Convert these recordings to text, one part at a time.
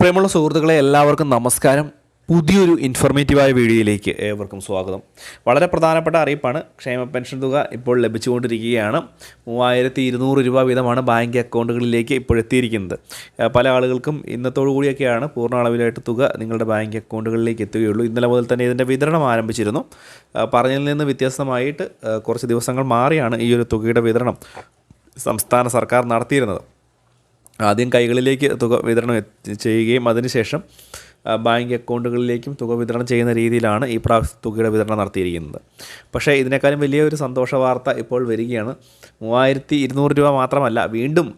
പ്രിയമുള്ള സുഹൃത്തുക്കളെ എല്ലാവർക്കും നമസ്കാരം. പുതിയൊരു ഇൻഫർമേറ്റീവായ വീഡിയോയിലേക്ക് ഏവർക്കും സ്വാഗതം. വളരെ പ്രധാനപ്പെട്ട അറിയിപ്പാണ്. ക്ഷേമ പെൻഷൻ തുക ഇപ്പോൾ ലഭിച്ചുകൊണ്ടിരിക്കുകയാണ്. മൂവായിരത്തി ഇരുന്നൂറ് രൂപ വീതമാണ് ബാങ്ക് അക്കൗണ്ടുകളിലേക്ക് ഇപ്പോൾ എത്തിയിരിക്കുന്നത്. പല ആളുകൾക്കും ഇന്നത്തോടു കൂടിയൊക്കെയാണ് പൂർണ അളവിലായിട്ട് തുക നിങ്ങളുടെ ബാങ്ക് അക്കൗണ്ടുകളിലേക്ക് എത്തുകയുള്ളൂ. ഇന്നലെ മുതൽ തന്നെ ഇതിന്റെ വിതരണം ആരംഭിച്ചിരുന്നു. പറഞ്ഞതിൽ നിന്ന് വ്യത്യസ്തമായിട്ട് കുറച്ച് ദിവസങ്ങൾ മാറിയാണ് ഈ ഒരു തുകയുടെ വിതരണം സംസ്ഥാന സർക്കാർ നടത്തിയിരുന്നത്. ആദ്യം കൈകളിലേക്ക് തുക വിതരണം ചെയ്യുകയും അതിനുശേഷം ബാങ്ക് അക്കൗണ്ടുകളിലേക്കും തുക വിതരണം ചെയ്യുന്ന രീതിയിലാണ് ഈ പ്രാവശ്യം തുകയുടെ വിതരണം നടത്തിയിരിക്കുന്നത്. പക്ഷേ ഇതിനേക്കാളും വലിയ ഒരു സന്തോഷ വാർത്ത ഇപ്പോൾ വരികയാണ്. മൂവായിരത്തി ഇരുന്നൂറ് രൂപ മാത്രമല്ല വീണ്ടും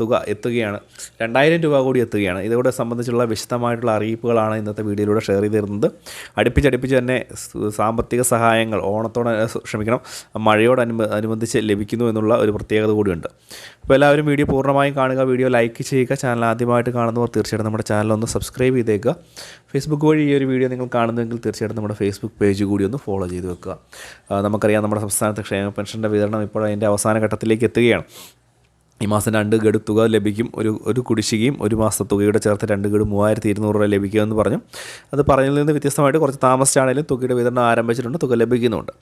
തുക എത്തുകയാണ്. രണ്ടായിരം രൂപ കൂടി എത്തുകയാണ്. ഇതോടെ സംബന്ധിച്ചുള്ള വിശദമായിട്ടുള്ള അറിയിപ്പുകളാണ് ഇന്നത്തെ വീഡിയോയിലൂടെ ഷെയർ ചെയ്തിരുന്നത്. അടുപ്പിച്ചടുപ്പിച്ച് തന്നെ സാമ്പത്തിക സഹായങ്ങൾ ഓണത്തോട് ക്ഷമിക്കണം മഴയോടനുബ അനുബന്ധിച്ച് ലഭിക്കുന്നു എന്നുള്ള ഒരു പ്രത്യേകത കൂടിയുണ്ട്. അപ്പോൾ എല്ലാവരും വീഡിയോ പൂർണമായും കാണുക വീഡിയോ ലൈക്ക് ചെയ്യുക ചാനൽ ആദ്യമായിട്ട് കാണുന്നവർ തീർച്ചയായിട്ടും നമ്മുടെ ചാനൽ ഒന്ന് സബ്സ്ക്രൈബ് ചെയ്തേക്കുക. ഫേസ്ബുക്ക് വഴി ഈ ഒരു വീഡിയോ നിങ്ങൾ കാണുന്നുവെങ്കിൽ തീർച്ചയായിട്ടും നമ്മുടെ ഫേസ്ബുക്ക് പേജ് കൂടി ഒന്ന് ഫോളോ ചെയ്ത് വെക്കുക. നമുക്കറിയാം നമ്മുടെ സംസ്ഥാനത്ത് ക്ഷേമ പെൻഷന്റെ വിതരണം ഇപ്പോൾ അതിന്റെ അവസാന ഘട്ടത്തിലേക്ക് എത്തുകയാണ്. ഈ മാസം രണ്ട് ഗഡു തുക ലഭിക്കും ഒരു ഒരു കുടിശ്ശികയും ഒരു മാസത്തെ തുകയുടെ ചേർത്ത് രണ്ട് ഗഡു മൂവായിരത്തി ഇരുന്നൂറ് രൂപ ലഭിക്കുമെന്ന് പറഞ്ഞു. അത് പറഞ്ഞതിൽ നിന്ന് വ്യത്യസ്തമായിട്ട് കുറച്ച് താമസിച്ചാണെങ്കിലും തുകയുടെ വിതരണം ആരംഭിച്ചിട്ടുണ്ട് തുക ലഭിക്കുന്നുണ്ട്.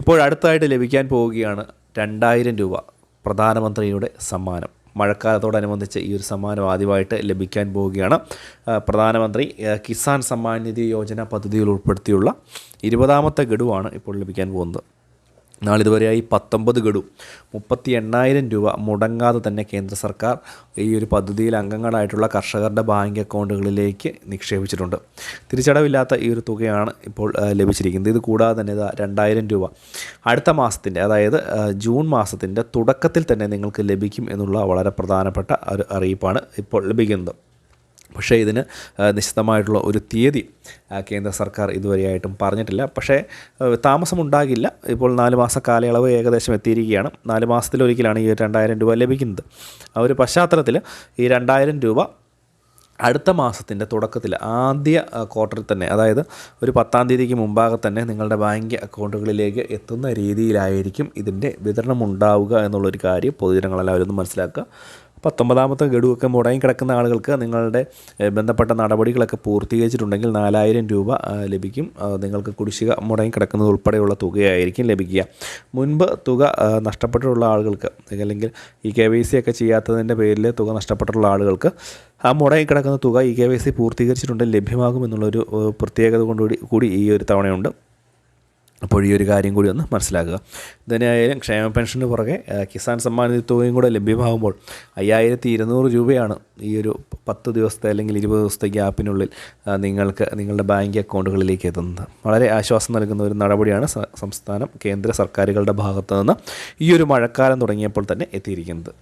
ഇപ്പോൾ അടുത്തായിട്ട് ലഭിക്കാൻ പോവുകയാണ് രണ്ടായിരം രൂപ പ്രധാനമന്ത്രിയുടെ സമ്മാനം. മഴക്കാലത്തോടനുബന്ധിച്ച് ഈ ഒരു സമ്മാനം ആദ്യമായിട്ട് ലഭിക്കാൻ പോവുകയാണ്. പ്രധാനമന്ത്രി കിസാൻ സമ്മാൻ നിധി യോജന പദ്ധതിയിൽ ഉൾപ്പെടുത്തിയുള്ള ഇരുപതാമത്തെ ഗഡുവാണ് ഇപ്പോൾ ലഭിക്കാൻ പോകുന്നത്. നാളിതുവരെയായി പത്തൊമ്പത് ഗഡു മുപ്പത്തി എണ്ണായിരം രൂപ മുടങ്ങാതെ തന്നെ കേന്ദ്ര സർക്കാർ ഈ ഒരു പദ്ധതിയിൽ അംഗങ്ങളായിട്ടുള്ള കർഷകരുടെ ബാങ്ക് അക്കൗണ്ടുകളിലേക്ക് നിക്ഷേപിച്ചിട്ടുണ്ട്. തിരിച്ചടവില്ലാത്ത ഈ ഒരു തുകയാണ് ഇപ്പോൾ ലഭിച്ചിരിക്കുന്നത്. ഇത് കൂടാതെ തന്നെ ഇതാ രണ്ടായിരം രൂപ അടുത്ത മാസത്തിന്റെ അതായത് ജൂൺ മാസത്തിന്റെ തുടക്കത്തിൽ തന്നെ നിങ്ങൾക്ക് ലഭിക്കും എന്നുള്ള വളരെ പ്രധാനപ്പെട്ട ഒരു അറിയിപ്പാണ് ഇപ്പോൾ ലഭിക്കുന്നത്. പക്ഷേ ഇതിന് നിശ്ചിതമായിട്ടുള്ള ഒരു തീയതി കേന്ദ്ര സർക്കാർ ഇതുവരെയായിട്ടും പറഞ്ഞിട്ടില്ല. പക്ഷേ താമസമുണ്ടാകില്ല. ഇപ്പോൾ നാല് മാസ കാലയളവ് ഏകദേശം എത്തിയിരിക്കുകയാണ്. നാല് മാസത്തിലൊരിക്കലാണ് ഈ രണ്ടായിരം രൂപ ലഭിക്കുന്നത്. ആ ഒരു പശ്ചാത്തലത്തിൽ ഈ രണ്ടായിരം രൂപ അടുത്ത മാസത്തിന്റെ തുടക്കത്തിൽ ആദ്യ ക്വാർട്ടറിൽ തന്നെ അതായത് ഒരു പത്താം തീയതിക്ക് മുമ്പാകെ തന്നെ നിങ്ങളുടെ ബാങ്ക് അക്കൗണ്ടുകളിലേക്ക് എത്തുന്ന രീതിയിലായിരിക്കും ഇതിന്റെ വിതരണം ഉണ്ടാവുക എന്നുള്ളൊരു കാര്യം പൊതുജനങ്ങളെല്ലാവരും ഒന്ന് മനസ്സിലാക്കുക. പത്തൊമ്പതാമത്തെ ഗഡുവൊക്കെ മുടങ്ങി കിടക്കുന്ന ആളുകൾക്ക് നിങ്ങളുടെ ബന്ധപ്പെട്ട നടപടികളൊക്കെ പൂർത്തീകരിച്ചിട്ടുണ്ടെങ്കിൽ നാലായിരം രൂപ ലഭിക്കും. നിങ്ങൾക്ക് കുടിശ്ശിക മുടങ്ങി കിടക്കുന്നത് ഉൾപ്പെടെയുള്ള തുകയായിരിക്കും ലഭിക്കുക. മുൻപ് തുക നഷ്ടപ്പെട്ടിട്ടുള്ള ആളുകൾക്ക് അല്ലെങ്കിൽ ഈ കെ വൈ സി ഒക്കെ ചെയ്യാത്തതിന്റെ പേരിൽ തുക നഷ്ടപ്പെട്ടിട്ടുള്ള ആളുകൾക്ക് ആ മുടങ്ങി കിടക്കുന്ന തുക ഈ കെ വൈ സി പൂർത്തീകരിച്ചിട്ടുണ്ടെങ്കിൽ ലഭ്യമാകുമെന്നുള്ളൊരു പ്രത്യേകത കൊണ്ടുകൂടി കൂടി ഈ ഒരു തവണയുണ്ട്. അപ്പോൾ ഈ ഒരു കാര്യം കൂടി ഒന്ന് മനസ്സിലാക്കുക. ഇതിനായാലും ക്ഷേമ പെൻഷന് പുറകെ കിസാൻ സമ്മാൻ നിധി തുകയും കൂടെ ലഭ്യമാകുമ്പോൾ അയ്യായിരത്തി ഇരുന്നൂറ് രൂപയാണ് ഈ ഒരു പത്ത് ദിവസത്തെ അല്ലെങ്കിൽ ഇരുപത് ദിവസത്തെ ഗ്യാപ്പിനുള്ളിൽ നിങ്ങൾക്ക് നിങ്ങളുടെ ബാങ്ക് അക്കൗണ്ടുകളിലേക്ക് എത്തുന്നത്. വളരെ ആശ്വാസം നൽകുന്ന ഒരു നടപടിയാണ് സംസ്ഥാനം കേന്ദ്ര സർക്കാരുകളുടെ ഭാഗത്തു നിന്ന് ഈ ഒരു മഴക്കാലം തുടങ്ങിയപ്പോൾ തന്നെ എത്തിയിരിക്കുന്നത്.